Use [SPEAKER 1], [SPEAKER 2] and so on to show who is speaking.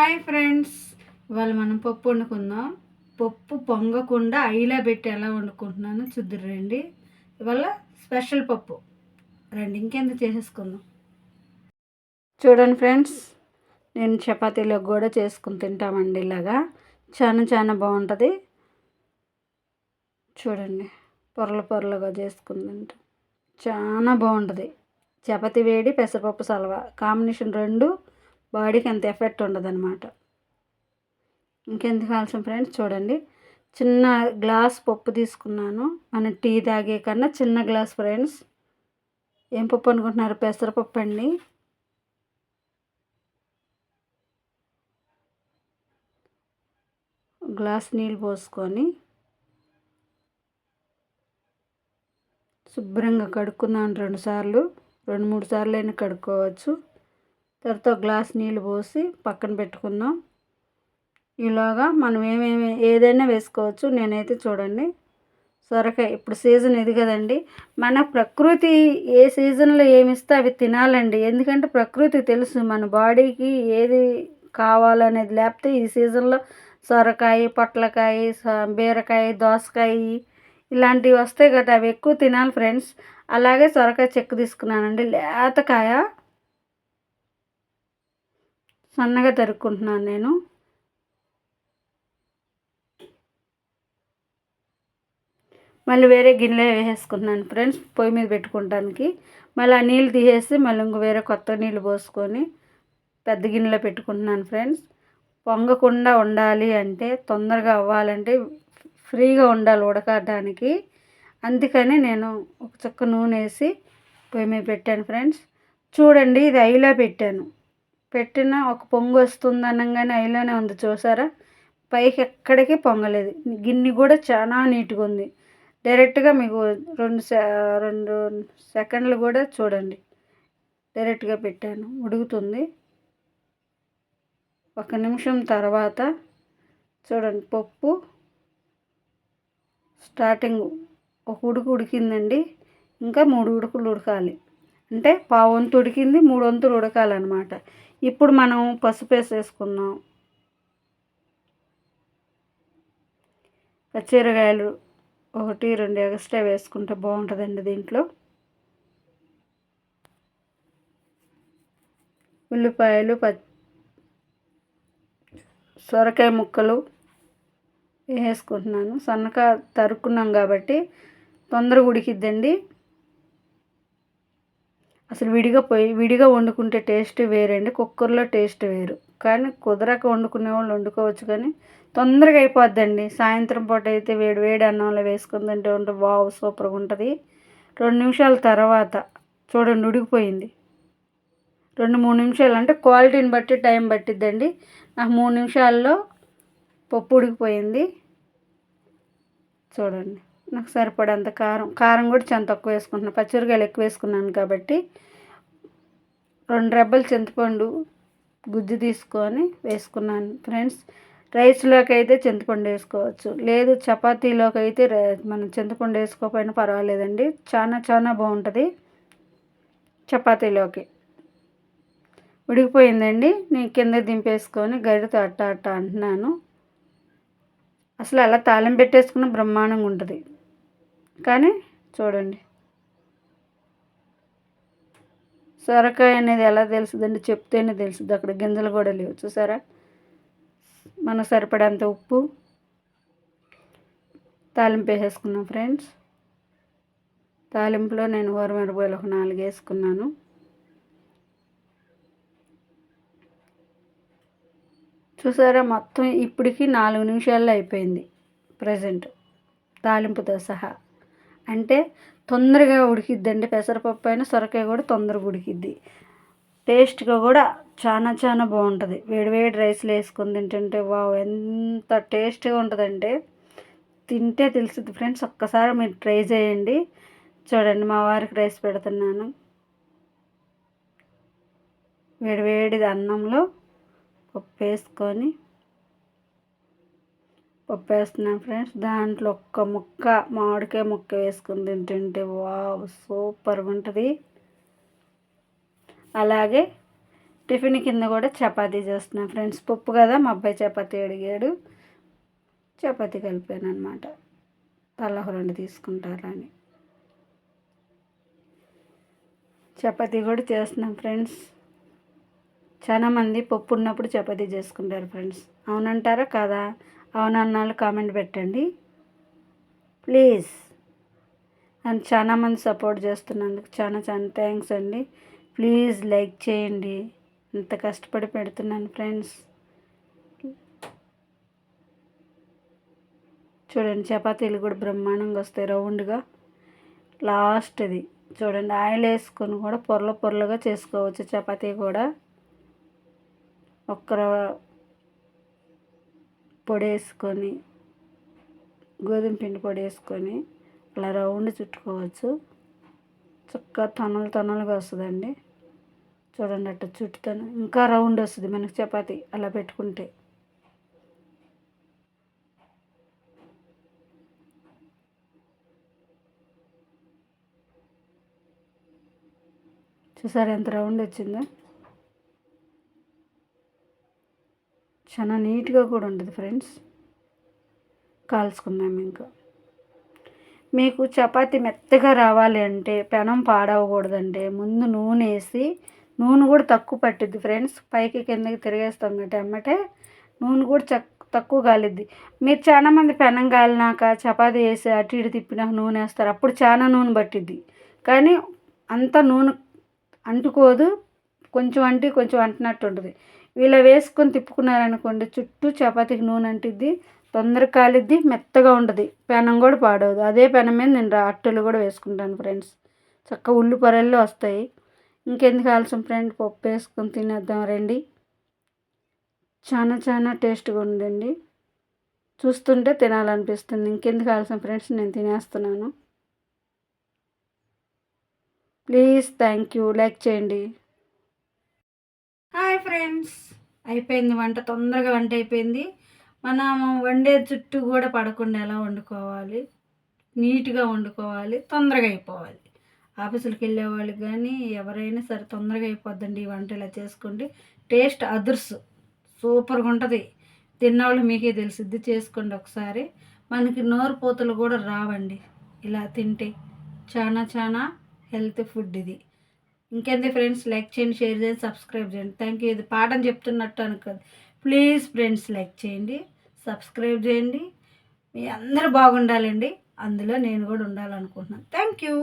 [SPEAKER 1] Hi friends. ఇవాళ మనం పప్పు వండుకుందాం. పప్పు పొంగకుండా ఐలా పెట్టి ఎలా వండుకుంటున్నాను చూద్దరు రండి ఇవాళ స్పెషల్ పప్పు. రండి ఇంకెంత చేసేసుకుందాం. చూడండి ఫ్రెండ్స్ నేను చపాతీలో కూడా చేసుకుని తింటామండి ఇలాగా. చాలా చాలా బాగుంటుంది. చూడండి పొరల పొరలుగా చేసుకుని తింటాం. చాలా బాగుంటుంది. చపాతీ వేడి పెసరపప్పు సలవా. కాంబినేషన్ రెండు. బాడీకి అంత ఎఫెక్ట్ ఉండదనమాట ఇంకెందుకు కావాల్సిన ఫ్రెండ్స్? చూడండి. చిన్న గ్లాస్ పప్పు తీసుకున్నాను. మన టీ తాగే కన్నా చిన్న గ్లాస్ ఫ్రెండ్స్. ఏం పప్పు అనుకుంటున్నారు? పెసరపప్పు అండి. గ్లాస్ నీళ్ళు పోసుకొని శుభ్రంగా కడుక్కున్నాను రెండు సార్లు. రెండు మూడు సార్లు అయినా కడుక్కోవచ్చు. తర్వాత గ్లాస్ నీళ్ళు పోసి పక్కన పెట్టుకుందాం. ఇలాగా మనం ఏమేమి ఏదైనా వేసుకోవచ్చు. నేనైతే చూడండి సొరకాయ ఇప్పుడు సీజన్ ఇది కదండి. మన ప్రకృతి ఏ సీజన్లో ఏమి ఇస్తే అవి తినాలండి. ఎందుకంటే ప్రకృతి తెలుసు మన బాడీకి ఏది కావాలనేది. లేకపోతే ఈ సీజన్లో సొరకాయ పొట్లకాయ బీరకాయ దోసకాయ ఇలాంటివి వస్తాయి కదా అవి ఎక్కువ తినాలి ఫ్రెండ్స్. అలాగే సొరకాయ చెక్కు తీసుకున్నానండి. లేతకాయ సన్నగా తరుక్కుంటున్నాను నేను. మళ్ళీ వేరే గిన్నెలో వేసేసుకున్నాను ఫ్రెండ్స్ పొయ్యి మీద పెట్టుకుంటానికి. మళ్ళీ ఆ నీళ్ళు తీసేసి మళ్ళీ ఇంక వేరే కొత్త నీళ్ళు పోసుకొని పెద్ద గిన్నెలో పెట్టుకుంటున్నాను ఫ్రెండ్స్. పొంగకుండా ఉండాలి అంటే తొందరగా అవ్వాలంటే ఫ్రీగా ఉండాలి ఉడకడానికి అందుకని నేను ఒక చుక్క నూనె వేసి పొయ్యి మీద పెట్టాను ఫ్రెండ్స్. చూడండి ఇది ఐలో పెట్టాను. పెట్టిన ఒక పొంగు వస్తుంది అనగానే ఐలోనే ఉంది చూసారా? పైకి ఎక్కడికి పొంగలేదు. గిన్నె కూడా చాలా నీట్గా ఉంది. డైరెక్ట్గా మీకు రెండు రెండు సెకండ్లు కూడా చూడండి. డైరెక్ట్గా పెట్టాను. ఉడుకుతుంది. ఒక నిమిషం తర్వాత చూడండి పప్పు స్టార్టింగ్ ఒక ఉడుకు ఉడికిందండి. ఇంకా మూడు ఉడుకులు ఉడకాలి. అంటే పావు వంతు ఉడికింది మూడు వంతులు ఉడకాలన్నమాట. ఇప్పుడు మనం పసుపు వేసేసుకుందాం. పచ్చిరకాయలు ఒకటి రెండు ఎక్స్ట్రా వేసుకుంటే బాగుంటుందండి దీంట్లో. ఉల్లిపాయలు ప సొరకాయ ముక్కలు వేసుకుంటున్నాను. సన్నగా తరుక్కున్నాం కాబట్టి తొందరగా ఉడికిద్దండి. అసలు విడిగా పోయి విడిగా వండుకుంటే టేస్ట్ వేరండి కుక్కర్లో టేస్ట్ వేరు. కానీ కుదరక వండుకునే వాళ్ళు వండుకోవచ్చు కానీ తొందరగా అయిపోద్దండి. సాయంత్రం పూట అయితే వేడి వేడి అన్నంలో వేసుకుని తింటే ఉంటే బాగు సూపర్గా ఉంటుంది. రెండు నిమిషాల తర్వాత చూడండి ఉడికిపోయింది. రెండు మూడు నిమిషాలు అంటే క్వాలిటీని బట్టి టైం పట్టిద్దండి. నాకు మూడు నిమిషాల్లో పప్పు ఉడికిపోయింది. చూడండి. నాకు సరిపడంత కారం. కారం కూడా చాలా తక్కువ వేసుకుంటున్నాను పచ్చిమిరకాయలు ఎక్కువ వేసుకున్నాను కాబట్టి రెండు రెబ్బలు చింతపండు గుజ్జు తీసుకొని వేసుకున్నాను. ఫ్రెండ్స్ రైస్లోకి అయితే చింతపండు వేసుకోవచ్చు. లేదు చపాతీలోకి అయితే మనం చింతపండు వేసుకోకపోయినా పర్వాలేదండి. చాలా చాలా బాగుంటుంది చపాతీలోకి. ఉడికిపోయిందండి. నేను కింద దింపేసుకొని గరిటతో అట్ట అట్ట అంటున్నాను. అసలు అలా తాళం పెట్టేసుకున్న బ్రహ్మాండంగా ఉంటుంది. కానీ చూడండి. సొరకాయ అనేది ఎలా తెలుస్తుందండి చెప్తేనే తెలుస్తుంది అక్కడ గింజలు కూడా లేవు. చూసారా? మనకు సరిపడంత ఉప్పు. తాలింపు వేసేసుకున్నాం ఫ్రెండ్స్. తాలింపులో నేను ఊరమిరపకాయలు ఒక నాలుగు వేసుకున్నాను. చూసారా? మొత్తం ఇప్పటికి నాలుగు నిమిషాల్లో అయిపోయింది. ప్రజెంట్ తాలింపుతో సహా. అంటే తొందరగా ఉడికిద్దండి పెసరపప్పు అయినా సొరకాయ కూడా తొందరగా ఉడికిద్ది. టేస్ట్గా కూడా చాలా చాలా బాగుంటుంది. వేడివేడి రైస్లో వేసుకొని తింటుంటే వావ్ ఎంత టేస్ట్గా ఉంటుందంటే తింటే తెలుస్తుంది ఫ్రెండ్స్. ఒక్కసారి మీరు ట్రై చేయండి. చూడండి మా వారికి రైస్ పెడుతున్నాను. వేడివేడిది అన్నంలో పప్పు వేసుకొని పప్పు వేస్తున్నాను ఫ్రెండ్స్. దాంట్లో ఒక్క ముక్క మామిడికాయ ముక్క వేసుకుని తింటుంటే వావ్ సూపర్గా ఉంటుంది. అలాగే టిఫిన్ కింద కూడా చపాతీ చేస్తున్నాను ఫ్రెండ్స్. పప్పు కదా మా అబ్బాయి చపాతీ అడిగాడు. చపాతీ కలిపాను అనమాట తలకు రెండు తీసుకుంటారని. చపాతీ కూడా చేస్తున్నాం ఫ్రెండ్స్. చాలామంది పప్పు ఉన్నప్పుడు చపాతీ చేసుకుంటారు ఫ్రెండ్స్. అవునంటారా కదా? అవునన్నాళ్ళు కామెంట్ పెట్టండి. ప్లీజ్. నన్ను చాలామంది సపోర్ట్ చేస్తున్నందుకు చాలా చాలా థ్యాంక్స్ అండి. ప్లీజ్ లైక్ చేయండి. ఇంత కష్టపడి పెడుతున్నాను ఫ్రెండ్స్. చూడండి చపాతీలు కూడా బ్రహ్మాండంగా వస్తాయి రౌండ్గా. లాస్ట్ ఇది చూడండి ఆయిల్ వేసుకొని కూడా పొరల పొరలుగా చేసుకోవచ్చు చపాతీ కూడా. ఒక్క పొడి వేసుకొని గోధుమ పిండి పొడి వేసుకొని అలా రౌండ్ చుట్టుకోవచ్చు. చక్కగా తొనలు తొనలుగా వస్తుందండి. చూడండి అట్ట చుట్టుతాను. ఇంకా రౌండ్ వస్తుంది మనకి చపాతి అలా పెట్టుకుంటే. చూసారు ఎంత రౌండ్ వచ్చిందో? చాలా నీట్గా కూడా ఉంటుంది ఫ్రెండ్స్. కాల్చుకుందాం ఇంకా. మీకు చపాతి మెత్తగా రావాలి అంటే పెనం పాడవకూడదంటే ముందు నూనె వేసి నూనె కూడా తక్కువ పట్టిద్ది ఫ్రెండ్స్. పైకి కిందకి తిరిగేస్తాం కాబట్టి అమ్మటే నూనె కూడా చక్ తక్కువ కాలిద్ది మీరు చాలా మంది పెనం కాలినాక చపాతి వేసి అటు ఇటు తిప్పినాక నూనె వేస్తారు. అప్పుడు చాలా నూనె పట్టిద్ది. కానీ అంత నూనె అంటుకోదు. కొంచెం అంటి కొంచెం అంటున్నట్టు ఉంటుంది. ఇలా వేసుకొని తిప్పుకున్నారనుకోండి చుట్టూ చపాతీకి నూనె అంటిద్ది తొందరగా కాలిద్ది మెత్తగా ఉండదు. పెనం కూడా పాడవదు. అదే పెనం మీద నేను అట్టలు కూడా వేసుకుంటాను ఫ్రెండ్స్. చక్క ఉల్లి పొరల్లో వస్తాయి. ఇంకెందుకు ఆలస్యం ఫ్రెండ్? పప్పు వేసుకొని తినేద్దాం రండి. చాలా చాలా టేస్ట్గా ఉందండి. చూస్తుంటే తినాలనిపిస్తుంది. ఇంకెందుకు ఆలస్యం ఫ్రెండ్స్? నేను తినేస్తున్నాను. Please thank you. లైక్ చేయండి. ఫ్రెండ్స్ అయిపోయింది వంట తొందరగా వంట అయిపోయింది. మనం వండే చుట్టూ కూడా పడకుండా ఎలా వండుకోవాలి? నీట్గా వండుకోవాలి తొందరగా అయిపోవాలి. ఆఫీసులకు వెళ్ళే వాళ్ళకి కానీ ఎవరైనా సరే తొందరగా అయిపోద్దండి ఈ వంట ఇలా చేసుకోండి టేస్ట్ అదుర్స్ సూపర్గా ఉంటుంది. తిన్నవాళ్ళు మీకే తెలిసిద్ది చేసుకోండి ఒకసారి. మనకి నోరు పోతలు కూడా రావండి. ఇలా తింటే చాలా చాలా హెల్త్ ఫుడ్ ఇది. ఇంకేంది ఫ్రెండ్స్ లైక్ చేయండి షేర్ చేయండి సబ్స్క్రైబ్ చేయండి. థ్యాంక్ యూ ఇది పాఠం చెప్తున్నట్టు అనుకోదు. ప్లీజ్ ఫ్రెండ్స్ లైక్ చేయండి సబ్స్క్రైబ్ చేయండి. మీ అందరూ బాగుండాలండి. అందులో నేను కూడా ఉండాలనుకుంటున్నాను. Thank you